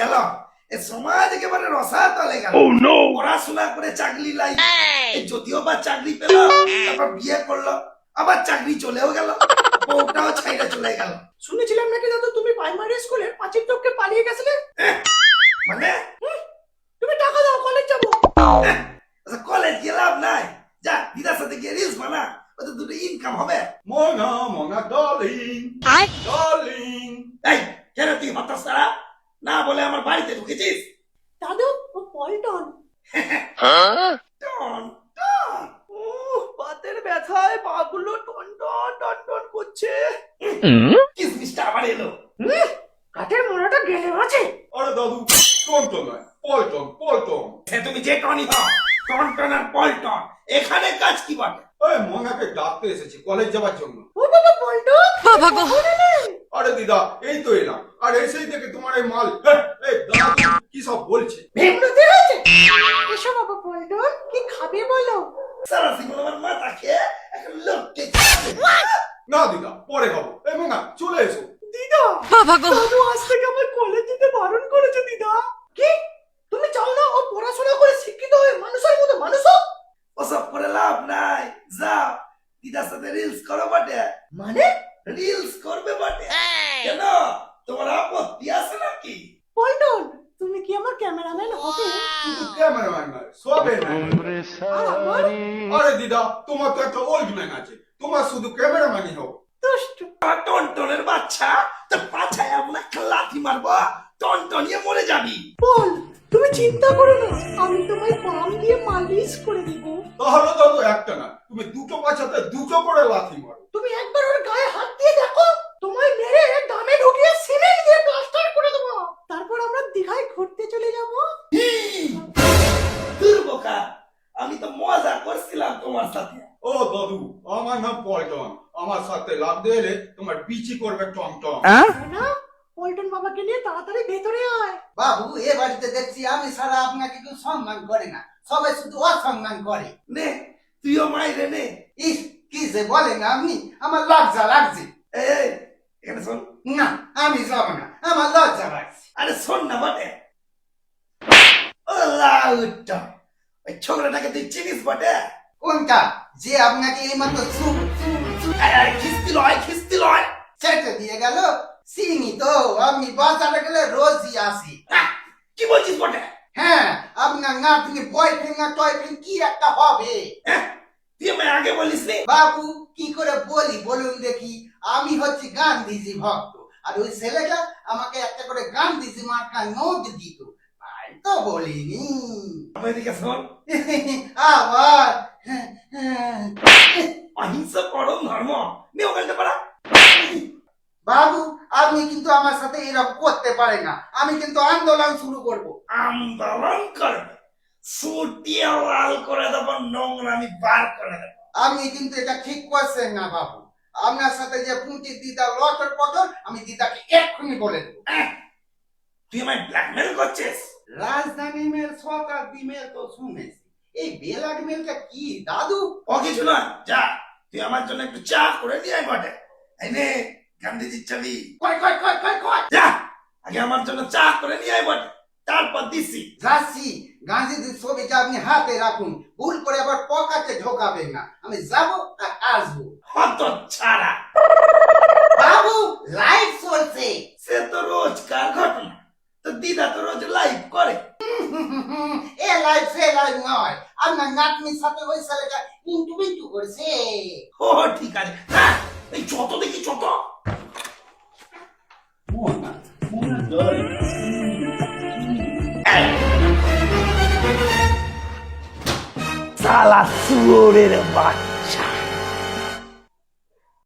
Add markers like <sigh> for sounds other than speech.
গেল। এ সমাজ একেবারে রসা গেল। পড়াশোনা করে চাকরি লাই যদিও বা চাকরি পেল তারপর বিয়ে করল আবার চাকরি চলেও গেল। বউটাও ছাইড়ে চলে গেল। শুনেছিলাম নাকি দাদু তুমি প্রাইমারি স্কুলের পাঁচিল টপকে পালিয়ে গেছিলে? মানে? তুমি টাকা দাও কলেজ যাব। আচ্ছা কলেজ গিয়ে লাভ নাই। যা দিদার সাথে গিয়ে রিলস বানা। ওতে দুটো ইনকাম হবে। মনা মনা ডার্লিং ডার্লিং এই কেন তুই হতাশ তারা? না বলে আমার বাড়িতে ঢুকেছিস? দাদু ও পল্টন। টন টন। উহ, বাতের ব্যথায় পাগুলো টন টন টন টন করছে। কিসমিসটা আবার এলো? কাঠের মোড়াটা গেলে আছে আরে দাদু টনটন নয় পল্টন পল্টন। সে তুমি যে টনি হও টন টন আর পল্টন এখানে কাজ কি বটে? এই মনাকে ডাকতে এসেছি কলেজ যাবার জন্য। ও বাবা পল্টন! বাবা গো আরে দিদা এই তো এলাম। আর এসেই দেখে তোমার এই মাল। দাদু কি সব বলছে? ভেমরুতে হয়েছে এসো বাবা পল্টন কি খাবে বলো? সারা জীবন আমার মাথা খেয়ে এখন লোককে না দিদা পরে খাব। এই চলে এসো। দিদা দাদু আজ থেকে আমার কলেজ যেতে বারণ করেছে দিদা। কি? তুমি চাও না ও পড়াশোনা করে শিক্ষিত হয়ে মানুষের মতো মানুষ হোক? ওসব করে লাভ নাই। যাও দিদার সাথে রিলস করো বটে। মানে? রিলস করবে বটে। কেন? তোমার আপত্তি আছে নাকি? পল্টন তুমি কি আমার ক্যামেরাম্যান? হবে ক্যামেরাম্যান নয় সবে আর আমার? আরে দিদা তোমার তো একটা ওল্ড ম্যান আছে। তোমার শুধু ক্যামেরাম্যানই হোক। দুষ্ট। টন টনের বাচ্চা তো পাছায় এমন একটা লাথি মারবো টন টনিয়ে মরে যাবি। বল তুমি চিন্তা করো না আমি তোমায় পাম দিয়ে মালিশ করে দিব। তাহলে দাদু একটা না তুমি দুটো পাছাতে দুটো করে লাথি মারো। তুমি একবার ওর তোমার সাথে। ও দাদু আমার নাম পল্টন আমার সাথে লাগতে এলে তোমার বিচি করবে টম টম না পল্টন বাবাকে নিয়ে তাড়াতাড়ি ভেতরে আয়। বাবু এ বাড়িতে দেখছি আমি ছাড়া আপনাকে কেউ সম্মান করে না। সবাই শুধু অসম্মান করে। নে তুইও মাইরে নে। ইস কি যে বলেন আপনি? আমার লজ্জা লাগছে। এই এই, এখানে শোন। না আমি যাব না। আমার লজ্জা লাগছে। আরে শোন না বটে। ও লাউটা ওই ছোকরাটাকে তুই চিনিস বটে? কোনটা? যে আপনাকে এই মাত্র চুপ চুপ খিস্তি লয় খিস্তি লয়। ছেটে দিয়ে গেল। চিনি তো আপনি বাজারে গেলে রোজই আসি। কি বলছিস বটে? হ্যাঁ আপনার নাতনি বয়ফ্রেন্ড না টয়ফ্রেন্ড কি একটা হবে? তুই আমায় আগে বলিস নি বাবু কি করে বলি বলুন দেখি। আমি হচ্ছি গান্ধীজি ভক্ত। আর ওই ছেলেটা আমাকে একটা করে গান্ধীজি মার্কা নোট দিত। তাই তো বলিনি। আবার <laughs> অহিংসা পরম ধর্ম। পারা? বাবু আপনি কিন্তু আমার সাথে এরকম করতে পারেন না। আমি কিন্তু আন্দোলন শুরু করব। আন্দোলন করবে? সুটিয়ে লাল করে দেবো নোংরামি বার করে দেবো। আপনি কিন্তু এটা ঠিক করছেন না বাবু। আপনার সাথে যে পুঁটি দিদা লটর পটর আমি দিদাকে এক্ষুনি বলে দেবো। তুই আমায় ব্ল্যাকমেল করছিস? রাজধানী মেল শতাব্দী মেল তো শুনেছি। এই বেলাট মেলটা কি দাদু? ও কিছু নয় যা তুই আমার জন্য একটু চা করে নিয়ে আয় বটে। এই নে গান্ধীজির ছবি। কয় কয় কয় কয় কয় যা আগে আমার জন্য চা করে নিয়ে আয় বটে। তারপর দিছি। যাচ্ছি গান্ধীজির ছবিটা আপনি হাতে রাখুন ভুল করে আবার পকাতে ঢোকাবেন না। আমি যাব আর আসব। হত ছাড়া। বাবু লাইট চলছে। সে তো রোজকার ঘটনা। তো দিদা তো রোজ লাইভ করে। এ লাইট সে লাইট নয়। আপনার নাতনির সাথে ওই ছেলেটা ইন্টু বিন্টু করছে। ও ঠিক আছে। হ্যাঁ, এই যত দেখি যত সালা সুরের বাচ্চা।